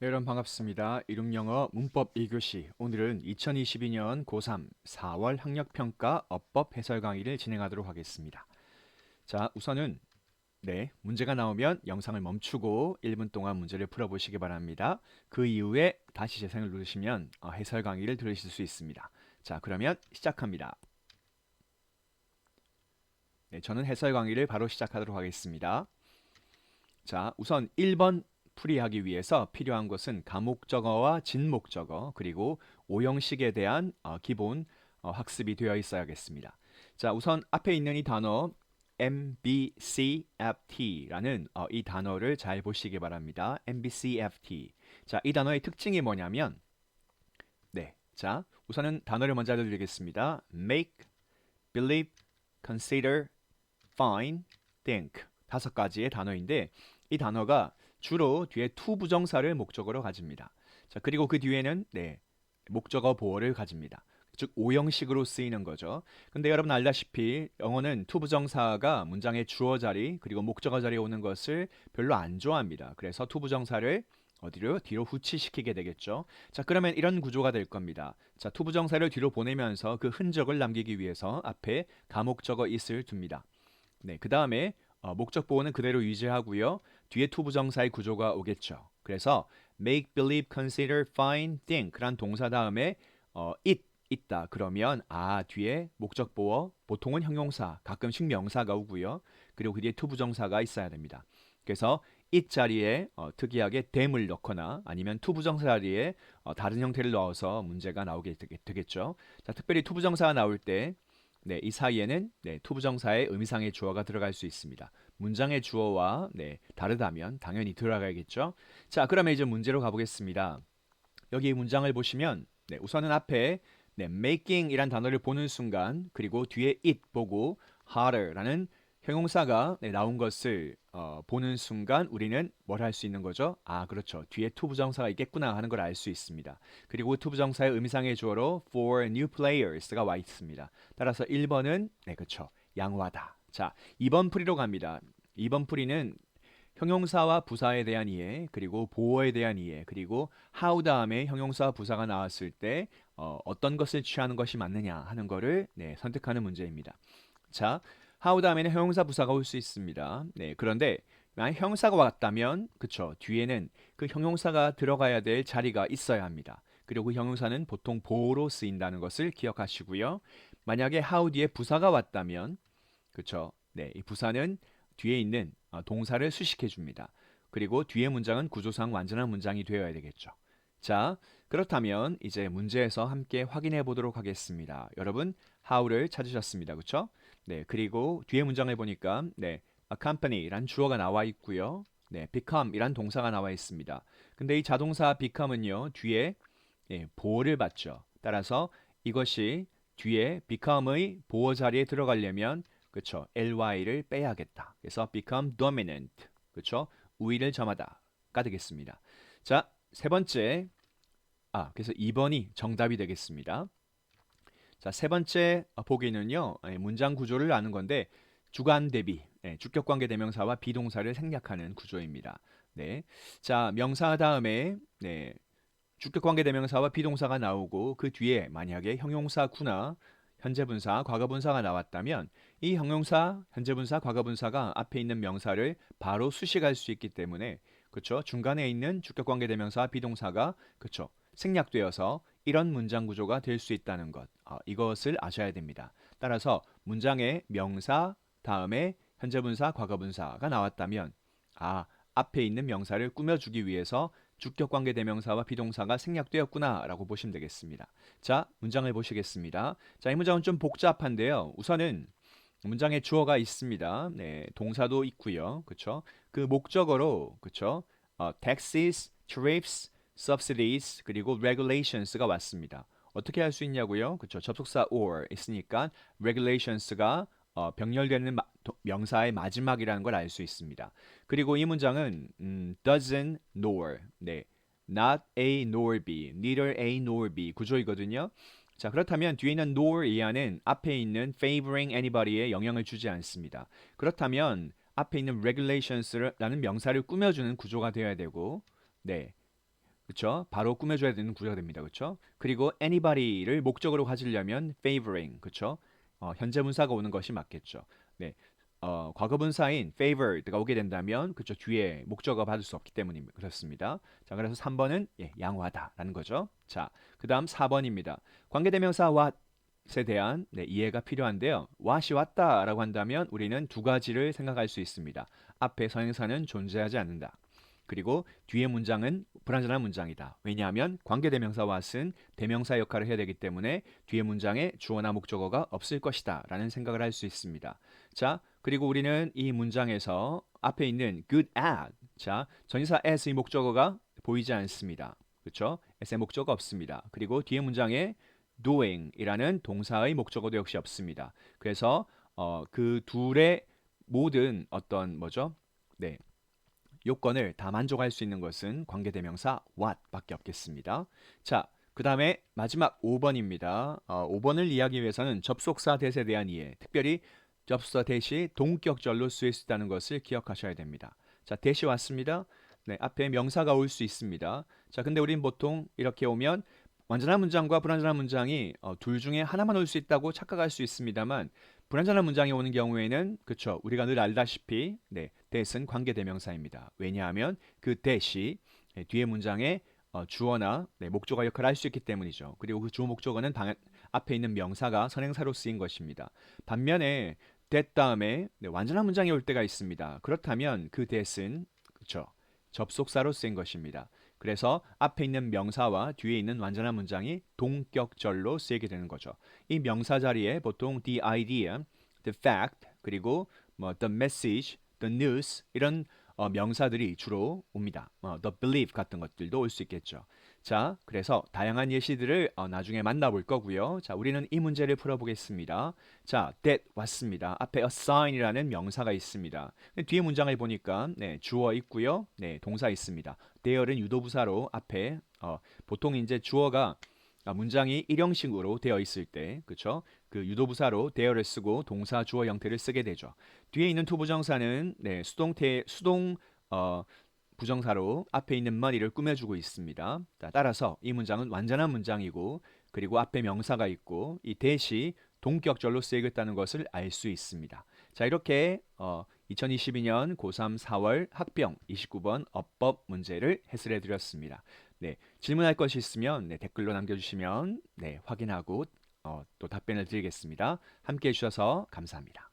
네, 여러분 반갑습니다. 이름 영어 문법 1교시. 오늘은 2022년 고3 4월 학력평가 어법 해설 강의를 진행하도록 하겠습니다. 자, 우선은 네, 문제가 나오면 영상을 멈추고 1분 동안 문제를 풀어보시기 바랍니다. 그 이후에 다시 재생을 누르시면 어, 해설 강의를 들으실 수 있습니다. 자, 그러면 시작합니다. 네, 저는 해설 강의를 바로 시작하도록 하겠습니다. 자, 우선 1번 풀이하기 위해서 필요한 것은 가목적어와 진목적어 그리고 오형식에 대한 어, 기본 어, 학습이 되어 있어야겠습니다. 자, 우선 앞에 있는 이 단어 MBCFT라는 어, 이 단어를 잘 보시기 바랍니다. MBCFT. 자, 이 단어의 특징이 뭐냐면 네. 자, 우선은 단어를 먼저 알려 드리겠습니다. make, believe, consider, find, think 다섯 가지의 단어인데 이 단어가 주로 뒤에 to 부정사를 목적어로 가집니다. 자, 그리고 그 뒤에는 네, 목적어 보어를 가집니다. 즉 오형식으로 쓰이는 거죠. 근데 여러분 알다시피 영어는 to 부정사가 문장의 주어 자리 그리고 목적어 자리에 오는 것을 별로 안 좋아합니다. 그래서 to 부정사를 어디로 뒤로 후치시키게 되겠죠. 자, 그러면 이런 구조가 될 겁니다. 자, to 부정사를 뒤로 보내면서 그 흔적을 남기기 위해서 앞에 가목적어 is를 둡니다. 네, 그 다음에 어, 목적 보호는 그대로 유지하고요. 뒤에 to 부정사의 구조가 오겠죠. 그래서 make, believe, consider, find, think란 동사 다음에 어, it 있다. 그러면 아 뒤에 목적 보어 보통은 형용사, 가끔씩 명사가 오고요. 그리고 그 뒤에 to 부정사가 있어야 됩니다. 그래서 it 자리에 어, 특이하게 them을 넣거나 아니면 to 부정사 자리에 어, 다른 형태를 넣어서 문제가 나오게 되겠, 죠 자, 특별히 to 부정사가 나올 때 네, 이 사이에는 네, to 부정사의 의미상의 주어가 들어갈 수 있습니다. 문장의 주어와 네, 다르다면 당연히 들어가야겠죠. 자, 그러면 이제 문제로 가보겠습니다. 여기 문장을 보시면 네, 우선은 앞에 네, making이란 단어를 보는 순간 그리고 뒤에 it 보고 harder라는 형용사가 네, 나온 것을 어, 보는 순간 우리는 뭘 할 수 있는 거죠? 아, 그렇죠. 뒤에 to 부정사가 있겠구나 하는 걸 알 수 있습니다. 그리고 to 부정사의 의미상의 주어로 for new players가 와 있습니다. 따라서 1번은 네, 그렇죠. 양호하다. 자, 2번 풀이로 갑니다. 2번 풀이는 형용사와 부사에 대한 이해, 그리고 보어에 대한 이해, 그리고 how 다음에 형용사 부사가 나왔을 때 어, 떤 것을 취하는 것이 맞느냐 하는 것을 네, 선택하는 문제입니다. 자, how 다음에는 형용사 부사가 올 수 있습니다. 네, 그런데 만약 형용사가 왔다면 그쵸 뒤에는 그 형용사가 들어가야 될 자리가 있어야 합니다. 그리고 그 형용사는 보통 보호로 쓰인다는 것을 기억하시고요. 만약에 how 뒤에 부사가 왔다면 그쵸 네, 이 부사는 뒤에 있는 어, 동사를 수식해 줍니다. 그리고 뒤에 문장은 구조상 완전한 문장이 되어야 되겠죠. 자, 그렇다면 이제 문제에서 함께 확인해 보도록 하겠습니다. 여러분, how를 찾으셨습니다. 그렇죠? 네, 그리고 뒤에 문장을 보니까 네, accompany란 주어가 나와 있고요. 네, become이란 동사가 나와 있습니다. 근데 이 자동사 become은요, 뒤에 예, 보호를 받죠. 따라서 이것이 뒤에 become의 보호 자리에 들어가려면 그렇죠. ly를 빼야겠다. 그래서 become dominant. 그렇죠? 우위를 점하다가 되겠습니다. 자, 세 번째. 아, 그래서 2번이 정답이 되겠습니다. 자, 세 번째 보기는요. 예, 문장 구조를 아는 건데 주관 대비, 네, 주격 관계 대명사와 비동사를 생략하는 구조입니다. 네. 자, 명사 다음에 네. 주격 관계 대명사와 비동사가 나오고 그 뒤에 만약에 형용사구나 현재 분사, 과거 분사가 나왔다면 이 형용사, 현재 분사, 과거 분사가 앞에 있는 명사를 바로 수식할 수 있기 때문에 그렇죠? 중간에 있는 주격 관계 대명사 비동사가 그렇죠? 생략되어서 이런 문장 구조가 될 수 있다는 것. 어, 이것을 아셔야 됩니다. 따라서 문장에 명사 다음에 현재 분사, 과거 분사가 나왔다면 아, 앞에 있는 명사를 꾸며주기 위해서 주격 관계 대명사와 비동사가 생략되었구나라고 보시면 되겠습니다. 자, 문장을 보시겠습니다. 자, 이 문장은 좀 복잡한데요. 우선은 문장에 주어가 있습니다. 네, 동사도 있고요. 그렇죠? 그 목적어로 그렇죠? 어, taxes, tariffs, subsidies 그리고 regulations가 왔습니다. 어떻게 할 수 있냐고요? 그렇죠? 접속사 or 있으니까 regulations가 어, 병렬되는 마, 도, 명사의 마지막이라는 걸 알 수 있습니다. 그리고 이 문장은 음, doesn't nor 네, not A nor B, neither A nor B 구조이거든요. 자 그렇다면 뒤에 있는 nor 이하는 앞에 있는 favoring anybody에 영향을 주지 않습니다. 그렇다면 앞에 있는 regulations라는 명사를 꾸며주는 구조가 되어야 되고 네 그쵸? 바로 꾸며줘야 되는 구조가 됩니다. 그쵸? 그리고 anybody를 목적으로 가지려면 favoring, 그쵸? 어, 현재 분사가 오는 것이 맞겠죠. 네, 어, 과거 분사인 favored가 오게 된다면 그쵸? 뒤에 목적어 받을 수 없기 때문입니다. 그렇습니다. 자, 그래서 3번은 예, 양호하다라는 거죠. 자, 그 다음 4번입니다. 관계대명사 what에 대한 네, 이해가 필요한데요. what이 왔다라고 한다면 우리는 두 가지를 생각할 수 있습니다. 앞에 선행사는 존재하지 않는다. 그리고 뒤에 문장은 불완전한 문장이다. 왜냐하면 관계대명사 what은 대명사 역할을 해야 되기 때문에 뒤에 문장에 주어나 목적어가 없을 것이다 라는 생각을 할 수 있습니다. 자, 그리고 우리는 이 문장에서 앞에 있는 good at 자, 전치사 as의 목적어가 보이지 않습니다. 그렇죠? as의 목적어 없습니다. 그리고 뒤에 문장에 doing이라는 동사의 목적어도 역시 없습니다. 그래서 어, 그 둘의 모든 어떤 뭐죠? 네. 요건을 다 만족할 수 있는 것은 관계대명사 what밖에 없겠습니다. 자, 그 다음에 마지막 5번입니다. 어, 5번을 이해하기 위해서는 접속사 대세에 대한 이해, 특별히 접속사 대시 동격절로 쓰일 수 있다는 것을 기억하셔야 됩니다. 자, 대시 왔습니다. 네, 앞에 명사가 올 수 있습니다. 자, 근데 우리는 보통 이렇게 오면 완전한 문장과 불완전한 문장이 어, 둘 중에 하나만 올 수 있다고 착각할 수 있습니다만 불완전한 문장이 오는 경우에는 그쵸 우리가 늘 알다시피 네, that은 관계 대명사입니다. 왜냐하면 그 that이 네, 뒤에 문장에 어, 주어나 네, 목적어 역할을 할 수 있기 때문이죠. 그리고 그 주어 목적어는 방, 앞에 있는 명사가 선행사로 쓰인 것입니다. 반면에 that 다음에 네, 완전한 문장이 올 때가 있습니다. 그렇다면 그 that은 그쵸 접속사로 쓰인 것입니다. 그래서 앞에 있는 명사와 뒤에 있는 완전한 문장이 동격절로 쓰이게 되는 거죠. 이 명사 자리에 보통 the idea, the fact, 그리고 뭐 the message, the news 이런 어, 명사들이 주로 옵니다. 어, the belief 같은 것들도 올 수 있겠죠. 자, 그래서 다양한 예시들을 어, 나중에 만나볼 거고요. 자, 우리는 이 문제를 풀어보겠습니다. 자, that 왔습니다. 앞에 assign이라는 명사가 있습니다. 뒤에 문장을 보니까 네, 주어 있고요. 네, 동사 있습니다. there는 유도부사로 앞에 어, 보통 이제 주어가 아, 문장이 일형식으로 되어 있을 때, 그렇죠? 그 유도부사로 there를 쓰고 동사 주어 형태를 쓰게 되죠. 뒤에 있는 투부정사는 네, 수동태 수동 어, 부정사로 앞에 있는 머리를 꾸며주고 있습니다. 자, 따라서 이 문장은 완전한 문장이고 그리고 앞에 명사가 있고 이 대시 동격절로 쓰이겠다는 것을 알 수 있습니다. 자 이렇게 어, 2022년 고3 4월 학병 29번 어법 문제를 해설해 드렸습니다. 네, 질문할 것이 있으면 네, 댓글로 남겨주시면 네, 확인하고 어, 또 답변을 드리겠습니다. 함께 해 주셔서 감사합니다.